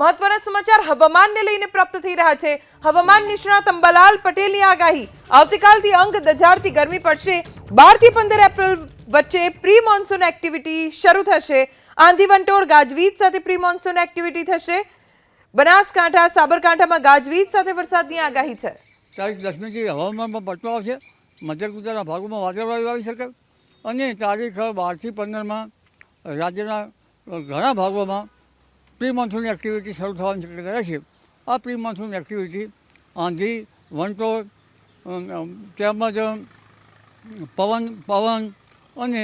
મહત્વના સમાચાર હવામાનને લઈને પ્રાપ્ત થઈ રહ્યા છે. હવામાન નિષ્ણાત અંબાલાલ પટેલની આગાહી. આવતીકાલથી અંક દજાડતી ગરમી પડશે. બારથી પંદર એપ્રિલ વચ્ચે પ્રી મોન્સૂન એક્ટિવિટી શરૂ થશે. આંધી વંટોળ ગાજવીજ સાથે પ્રી મોન્સૂન એક્ટિવિટી થશે. બનાસકાંઠા, સાબરકાંઠામાં ગાજવીજ સાથે વરસાદની આગાહી છે. તારીખ દસમીથી હવામાનમાં પલટો આવશે. મધ્ય ગુજરાતના ભાગોમાં વાદળવાયુ આવી શકે. અને તારીખ બારથી પંદરમાં રાજ્યના ઘણા ભાગોમાં પ્રી મોન્સૂન એક્ટિવિટી શરૂ થવાની શક્યતા રહેશે. આ પ્રી મોન્સૂન એક્ટિવિટી આંધી વંટોળ તેમજ પવન પવન અને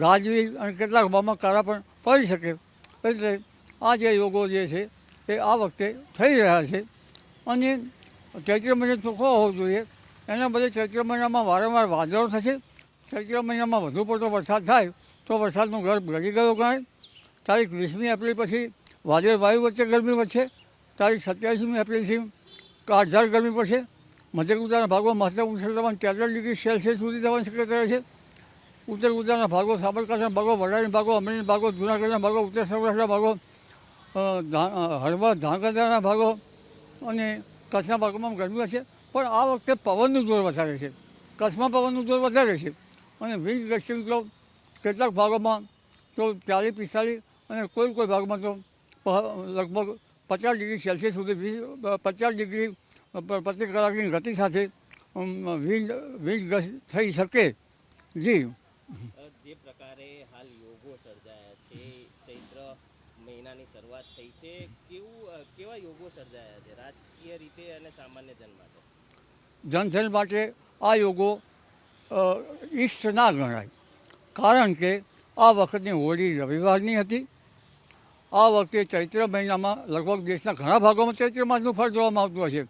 ગાજવી અને કેટલાક ભાવમાં કારા પણ પડી શકે. એટલે આ જે યોગો જે છે, એ આ વખતે થઈ રહ્યા છે. અને ચૈત્ર મહિનો ચોખ્ખો હોવો જોઈએ. એના બદલે ચૈત્ર મહિનામાં વારંવાર વાદળો થશે. ચૈત્ર મહિનામાં વધુ પડતો વરસાદ થાય તો વરસાદનો ગર્ભ ઘડી ગયો ગણાય. તારીખ વીસમી એપ્રિલ પછી વાદળ વાયુ વચ્ચે ગરમી વધશે તારીખ સત્યાવીસમી એપ્રિલથી કાળઝાળ ગરમી પડશે. મધ્ય ગુજરાતના ભાગોમાં મહત્તમ ઉષ્ણતામાન તેત્રીસ ડિગ્રી સેલ્સિયસ સુધી જવાની શક્યતા છે. ઉત્તર ગુજરાતના ભાગો સાબરકાંઠાના ભાગો વડાની ભાગો, અમરેલીના ભાગો, જૂનાગઢના ભાગો, ઉત્તર સૌરાષ્ટ્રના ભાગો હળવદ ધાંગધ્રાના ભાગો અને કચ્છના ભાગોમાં ગરમી હશે પણ આ વખતે પવનનું જોર વધારે છે. કચ્છમાં પવનનું જોર વધારે છે. અને વિન્ડ ગસ્ટિંગ તો કેટલાક ભાગોમાં તો ચાલીસ પિસ્તાલીસ અને કોઈ કોઈ ભાગમાં તો લગભગ પચાસ ડિગ્રી સેલ્સિયસ સુધી વીસ પચાસ ડિગ્રી પ્રતિ કલાકની ગતિ સાથે વીજ વિન્ડ થઈ શકે. જી. જે પ્રકારે હાલ યોગો સર્જાયા છે ચૈત્ર મહિનાની શરૂઆત થઈ છે કેવું કેવા યોગો સર્જાયા છે રાજકીય રીતે અને સામાન્ય જન માટે? જનજન માટે આ યોગો ઈષ્ટ ના ગણાય. કારણ કે આ વખતની હોળી રવિવારની હતી. આ વખતે ચૈત્ર મહિનામાં લગભગ દેશના ઘણા ભાગોમાં ચૈત્ર માસનું ફળ જોવામાં આવતું હશે